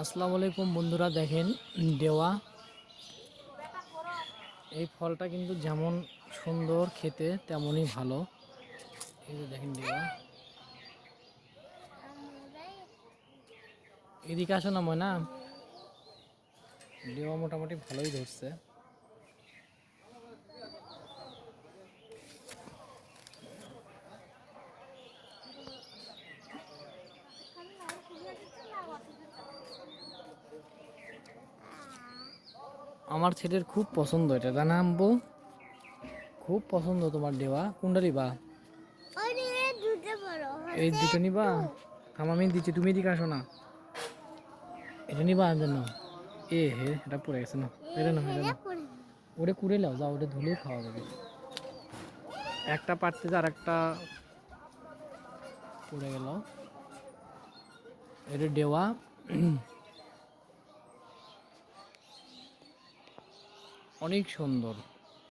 আসসালামু আলাইকুম বন্ধুরা, দেখেন দেওয়া। এই ফলটা কিন্তু যেমন সুন্দর খেতে, তেমনই ভালো। এই যে দেখেন দেওয়া। এদিকে আসো না ময়না। দেওয়া মোটামুটি ভালোই ধরছে। আমার ছেলের খুব পছন্দ এটা। জানা আম্বু খুব পছন্দ তোমার দেওয়া। কোনটা নিবা এই দুটো নিবা? আমি দিচ্ছি। তুমি এদিকে আসো না। এটা নিবা জান এ হে এটা পড়ে গেছে না। এটা না এটা না ওটা কুড়ে লাও যাও ওটা ধুলে খাওয়া যাবে। একটা পারতেছে আর একটা পড়ে গেল। এটা দেওয়া। অনেক সুন্দর।